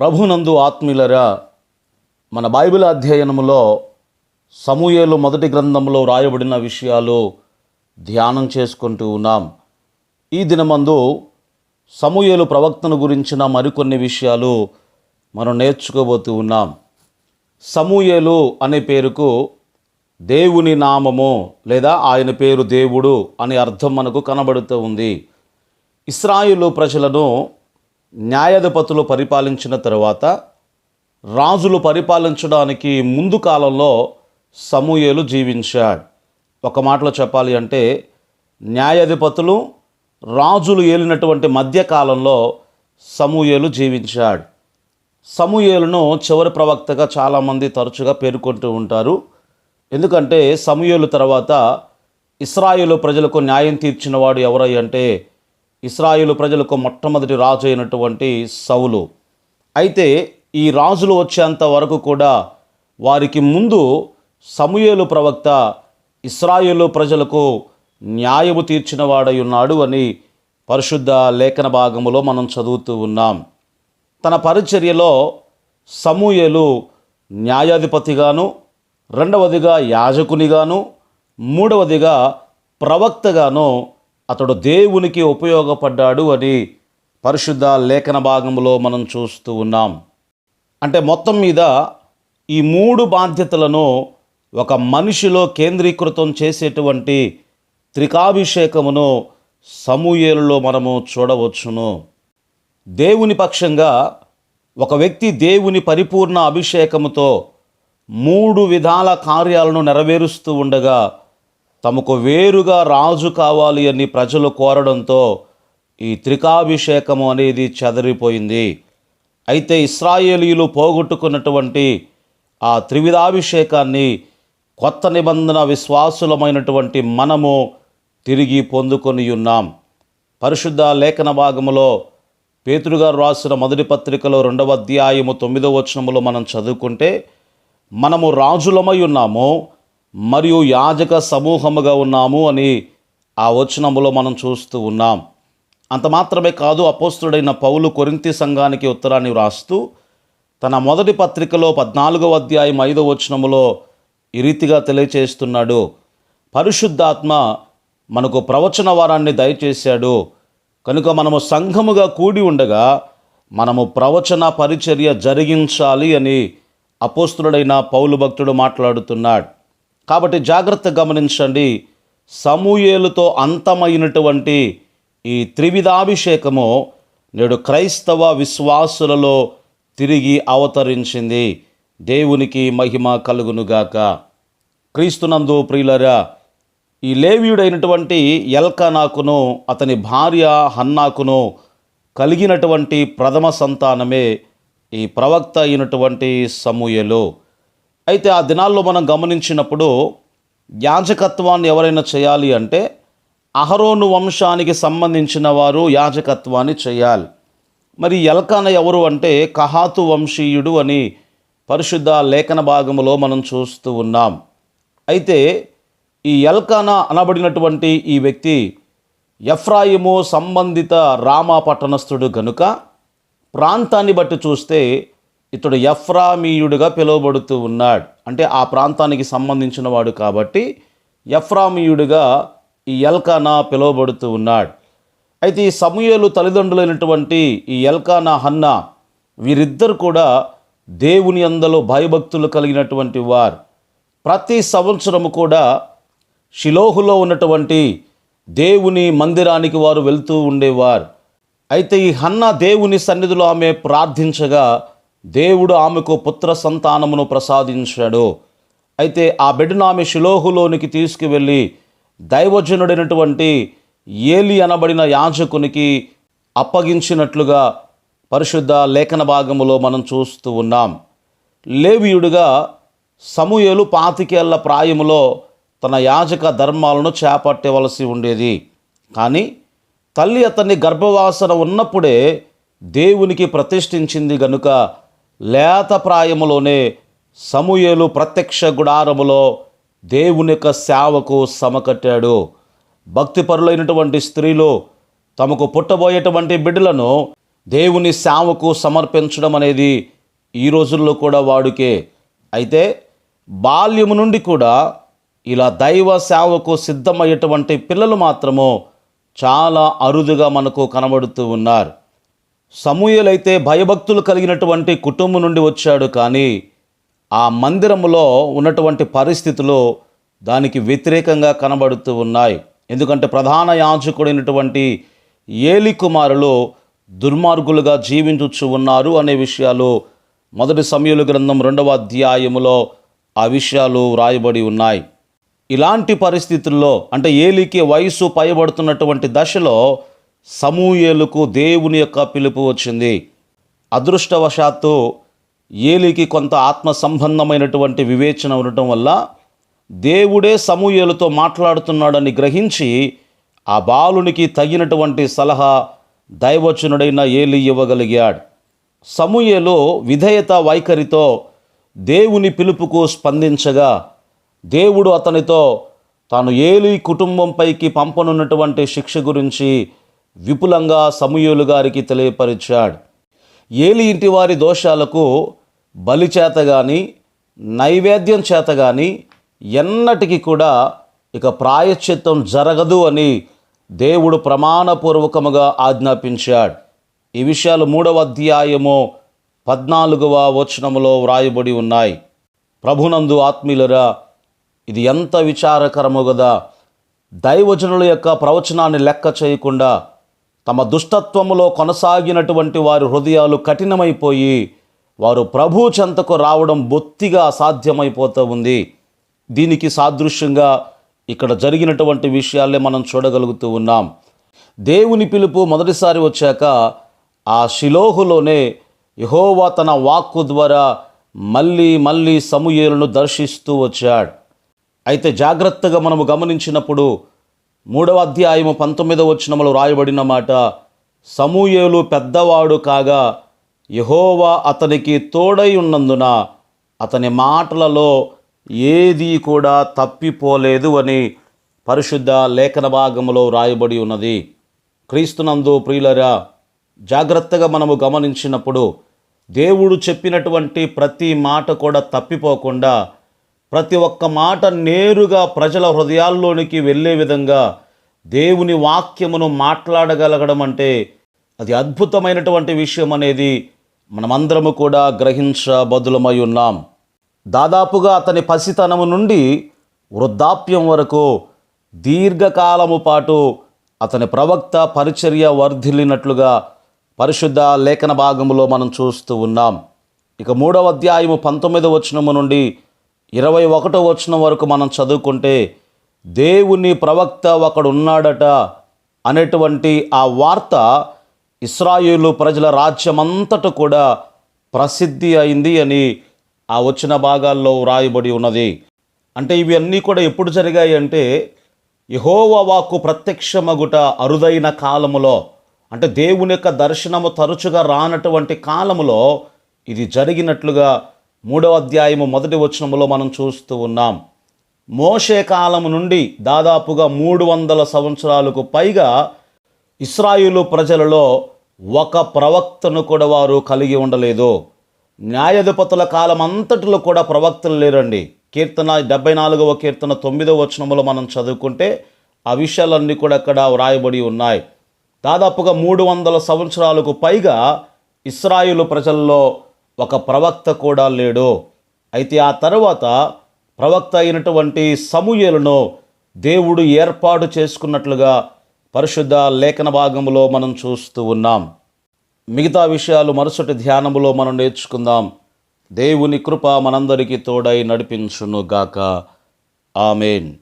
ప్రభునందు ఆత్మీయులరా మన బైబిల్ అధ్యయనములో సమూయేలు మొదటి గ్రంథంలో రాయబడిన విషయాలు ధ్యానం చేసుకుంటూ ఉన్నాం. ఈ దినమందు సమూయేలు ప్రవక్తను గురించిన మరికొన్ని విషయాలు మనం నేర్చుకోబోతూ ఉన్నాం. సమూయేలు అనే పేరుకు దేవుని నామము లేదా ఆయన పేరు దేవుడు అనే అర్థం మనకు కనబడుతూ ఉంది. ఇస్రాయిలు ప్రజలను న్యాయాధిపతులు పరిపాలించిన తర్వాత రాజులు పరిపాలించడానికి ముందు కాలంలో సమూయేలు జీవించాడు. ఒక మాటలో చెప్పాలి అంటే న్యాయాధిపతులు రాజులు ఏలినటువంటి మధ్యకాలంలో సమూయేలు జీవించాడు. సమూయేలును చివరి ప్రవక్తగా చాలామంది తరచుగా పేర్కొంటూ ఉంటారు. ఎందుకంటే సమూయేలు తర్వాత ఇస్రాయేలు ప్రజలకు న్యాయం తీర్చినవాడు ఎవరై అంటే ఇస్రాయేలు ప్రజలకు మొట్టమొదటి రాజు అయినటువంటి సౌలు. అయితే ఈ రాజులు వచ్చేంత వరకు కూడా వారికి ముందు సమూయేలు ప్రవక్త ఇస్రాయేలు ప్రజలకు న్యాయము తీర్చిన వాడై ఉన్నాడు అని పరిశుద్ధ లేఖన భాగములో మనం చదువుతూ ఉన్నాం. తన పరిచర్యలో సమూయేలు న్యాయాధిపతిగాను రెండవదిగా యాజకునిగాను మూడవదిగా ప్రవక్తగాను అతడు దేవునికి ఉపయోగపడ్డాడు అని పరిశుద్ధ లేఖన భాగంలో మనం చూస్తూ ఉన్నాం. అంటే మొత్తం మీద ఈ మూడు బాధ్యతలను ఒక మనిషిలో కేంద్రీకృతం చేసేటువంటి త్రికాభిషేకమును సమూయేలులో మనము చూడవచ్చును. దేవుని పక్షంగా ఒక వ్యక్తి దేవుని పరిపూర్ణ అభిషేకముతో మూడు విధాల కార్యాలను నెరవేరుస్తూ ఉండగా తమకు వేరుగా రాజు కావాలి అని ప్రజలు కోరడంతో ఈ త్రికాభిషేకము అనేది చెదరిపోయింది. అయితే ఇస్రాయేలీలు పోగొట్టుకున్నటువంటి ఆ త్రివిధాభిషేకాన్ని కొత్త నిబంధన విశ్వాసులమైనటువంటి మనము తిరిగి పొందుకొని ఉన్నాం. పరిశుద్ధ లేఖన భాగములో పేతురుగారు రాసిన మొదటి పత్రికలో రెండవ అధ్యాయము తొమ్మిదవ వచనములో మనం చదువుకుంటే మనము రాజులమై ఉన్నాము మరియు యాజక సమూహముగా ఉన్నాము అని ఆ వచనములో మనం చూస్తూ ఉన్నాం. అంత మాత్రమే కాదు అపోస్తుడైన పౌలు కొరింతి సంఘానికి ఉత్తరాన్ని వ్రాస్తూ తన మొదటి పత్రికలో పద్నాలుగవ అధ్యాయం ఐదవ వచనములో ఈ రీతిగా తెలియచేస్తున్నాడు. పరిశుద్ధాత్మ మనకు ప్రవచన వారాన్ని దయచేశాడు. కనుక మనము సంఘముగా కూడి ఉండగా మనము ప్రవచన పరిచర్య జరిగించాలి అని అపోస్తుడైన పౌలు భక్తుడు మాట్లాడుతున్నాడు. కాబట్టి జాగ్రత్త గమనించండి. సమూయేలుతో అంతమైనటువంటి ఈ త్రివిధాభిషేకము నేడు క్రైస్తవ విశ్వాసులలో తిరిగి అవతరించింది. దేవునికి మహిమ కలుగునుగాక. క్రీస్తునందు ప్రియులరా ఈ లేవీయుడైనటువంటి ఎల్కనాకును అతని భార్య హన్నాకును కలిగినటువంటి ప్రథమ సంతానమే ఈ ప్రవక్త అయినటువంటి సమూయలు. అయితే ఆ దినాల్లో మనం గమనించినప్పుడు యాజకత్వాన్ని ఎవరైనా చేయాలి అంటే అహరోను వంశానికి సంబంధించిన వారు యాజకత్వాన్ని చేయాలి. మరి ఎల్కాన ఎవరు అంటే కహాతు వంశీయుడు అని పరిశుద్ధ లేఖన భాగంలో మనం చూస్తూ ఉన్నాం. అయితే ఈ ఎల్కానా అనబడినటువంటి ఈ వ్యక్తి ఎఫ్రాయిము సంబంధిత రామా పట్టణస్థుడు గనుక ప్రాంతాన్ని బట్టి చూస్తే ఇతడు ఎఫ్రామీయుడిగా పిలువబడుతూ ఉన్నాడు. అంటే ఆ ప్రాంతానికి సంబంధించిన వాడు కాబట్టి ఎఫ్రామీయుడిగా ఈ ఎల్కానా పిలువబడుతూ ఉన్నాడు. అయితే ఈ సమూహలు తల్లిదండ్రులైనటువంటి ఈ ఎల్కానా హన్న వీరిద్దరు కూడా దేవుని అందలో భయభక్తులు కలిగినటువంటి వారు. ప్రతి సంవత్సరము కూడా షిలోహులో ఉన్నటువంటి దేవుని మందిరానికి వారు వెళ్తూ ఉండేవారు. అయితే ఈ హన్న దేవుని సన్నిధిలో ఆమె ప్రార్థించగా దేవుడు ఆమెకు పుత్ర సంతానమును ప్రసాదించాడు అయితే ఆ బిడ్డను ఆమె షిలోహులోనికి తీసుకువెళ్ళి దైవజనుడైనటువంటి ఏలి అనబడిన యాజకునికి అప్పగించినట్లుగా పరిశుద్ధ లేఖన భాగములో మనం చూస్తూ ఉన్నాం. లేవియుడుగా సమూయేలు పాతికేళ్ళ ప్రాయములో తన యాజక ధర్మాలను చేపట్టవలసి ఉండేది. కానీ తల్లి అతన్ని గర్భవాసన ఉన్నప్పుడే దేవునికి ప్రతిష్ఠించింది గనుక లేత ప్రాయములోనే సమూయేలు ప్రత్యక్ష గుడారములో దేవుని యొక్క సేవకు సమకట్టాడు. భక్తిపరులైనటువంటి స్త్రీలు తమకు పుట్టబోయేటువంటి బిడ్డలను దేవుని సేవకు సమర్పించడం అనేది ఈ రోజుల్లో కూడా వాడుకే. అయితే బాల్యము నుండి కూడా ఇలా దైవ సేవకు సిద్ధమయ్యేటువంటి పిల్లలు మాత్రము చాలా అరుదుగా మనకు కనబడుతూ ఉన్నారు. సమూయలైతే భయభక్తులు కలిగినటువంటి కుటుంబం నుండి వచ్చాడు కానీ ఆ మందిరములో ఉన్నటువంటి పరిస్థితులు దానికి వ్యతిరేకంగా కనబడుతూ ఉన్నాయి. ఎందుకంటే ప్రధాన యాజకుడైనటువంటి ఏలి కుమారులు దుర్మార్గులుగా జీవించుచు ఉన్నారు అనే విషయాలు మొదటి సమయుల గ్రంథం రెండవ అధ్యాయములో ఆ విషయాలు వ్రాయబడి ఉన్నాయి. ఇలాంటి పరిస్థితుల్లో అంటే ఏలికి వయసు పైబడుతున్నటువంటి దశలో సమూయేలుకు దేవుని యొక్క పిలుపు వచ్చింది. అదృష్టవశాత్తు ఏలికి కొంత ఆత్మ సంబంధమైనటువంటి వివేచన ఉండటం వల్ల దేవుడే సమూయేలుతో మాట్లాడుతున్నాడని గ్రహించి ఆ బాలునికి తగినటువంటి సలహా దైవచనుడైన ఏలి ఇవ్వగలిగాడు. సమూయేలు విధేయత వైఖరితో దేవుని పిలుపుకు స్పందించగా దేవుడు అతనితో తాను ఏలి కుటుంబంపైకి పంపనున్నటువంటి శిక్ష గురించి విపులంగా సమూయేలు గారికి తెలియపరిచాడు. ఏలి ఇంటి వారి దోషాలకు బలి చేత కానీ నైవేద్యం చేత కానీ ఎన్నటికీ కూడా ఇక ప్రాయశ్చిత్తం జరగదు అని దేవుడు ప్రమాణపూర్వకముగా ఆజ్ఞాపించాడు. ఈ విషయాలు మూడవ అధ్యాయము పద్నాలుగవ వచనములో వ్రాయబడి ఉన్నాయి. ప్రభునందు ఆత్మీయులరా ఇది ఎంత విచారకరము కదా దైవజనుల యొక్క ప్రవచనాన్ని లెక్క చేయకుండా తమ దుష్టత్వములో కొనసాగినటువంటి వారి హృదయాలు కఠినమైపోయి వారు ప్రభు చెంతకు రావడం బొత్తిగా అసాధ్యమైపోతూ ఉంది. దీనికి సాదృశ్యంగా ఇక్కడ జరిగినటువంటి విషయాలే మనం చూడగలుగుతూ ఉన్నాం. దేవుని పిలుపు మొదటిసారి వచ్చాక ఆ శిలోహులోనే యహోవా తన వాక్కు ద్వారా మళ్ళీ మళ్ళీ సమూయేలును దర్శిస్తూ వచ్చాడు. అయితే జాగ్రత్తగా మనము గమనించినప్పుడు మూడవ అధ్యాయము పంతొమ్మిదవ వచనములో రాయబడిన మాట సమూయేలు పెద్దవాడు కాగా యహోవా అతనికి తోడై ఉన్నందున అతని మాటలలో ఏది కూడా తప్పిపోలేదు అని పరిశుద్ధ లేఖన భాగంలో రాయబడి ఉన్నది. క్రీస్తునందు ప్రియులరా జాగ్రత్తగా మనము గమనించినప్పుడు దేవుడు చెప్పినటువంటి ప్రతి మాట కూడా తప్పిపోకుండా ప్రతి ఒక్క మాట నేరుగా ప్రజల హృదయాల్లోనికి వెళ్ళే విధంగా దేవుని వాక్యమును మాట్లాడగలగడం అంటే అది అద్భుతమైనటువంటి విషయం అనేది మనమందరము కూడా గ్రహించబదులమై ఉన్నాం. దాదాపుగా అతని పసితనము నుండి వృద్ధాప్యం వరకు దీర్ఘకాలము పాటు అతని ప్రవక్త పరిచర్య వర్ధిల్లినట్లుగా పరిశుద్ధ లేఖన భాగములో మనం చూస్తూ ఉన్నాం. ఇక మూడవ అధ్యాయము పంతొమ్మిదవ వచనము నుండి ఇరవై ఒకటో వచ్చిన వరకు మనం చదువుకుంటే దేవుని ప్రవక్త ఒకడున్నాడట అనేటువంటి ఆ వార్త ఇస్రాయేలు ప్రజల రాజ్యమంతట కూడా ప్రసిద్ధి అయింది అని ఆ వచ్చిన భాగాల్లో వ్రాయబడి ఉన్నది. అంటే ఇవన్నీ కూడా ఎప్పుడు జరిగాయి అంటే యహోవాకు ప్రత్యక్షమగుట అరుదైన కాలములో అంటే దేవుని యొక్క దర్శనము తరచుగా రానటువంటి కాలములో ఇది జరిగినట్లుగా మూడవ అధ్యాయము మొదటి వచనములో మనం చూస్తూ ఉన్నాం. మోషే కాలము నుండి దాదాపుగా మూడు వందల సంవత్సరాలకు పైగా ఇస్రాయిలు ప్రజలలో ఒక ప్రవక్తను కూడా వారు కలిగి ఉండలేదు. న్యాయాధిపతుల కాలం అంతటిలో కూడా ప్రవక్తలు లేరండి. కీర్తన డెబ్బై నాలుగవ కీర్తన తొమ్మిదవ వచనములో మనం చదువుకుంటే ఆ విషయాలన్నీ కూడా అక్కడ వ్రాయబడి ఉన్నాయి. దాదాపుగా మూడు వందల సంవత్సరాలకు పైగా ఇస్రాయిలు ప్రజల్లో ఒక ప్రవక్త కూడా లేడు. అయితే ఆ తర్వాత ప్రవక్త అయినటువంటి సమూహలను దేవుడు ఏర్పాటు చేసుకున్నట్లుగా పరిశుద్ధ లేఖన భాగంలో మనం చూస్తూ ఉన్నాం. మిగతా విషయాలు మరుసటి ధ్యానములో మనం నేర్చుకుందాం. దేవుని కృప మనందరికీ తోడై నడిపించును గాక ఆమెన్.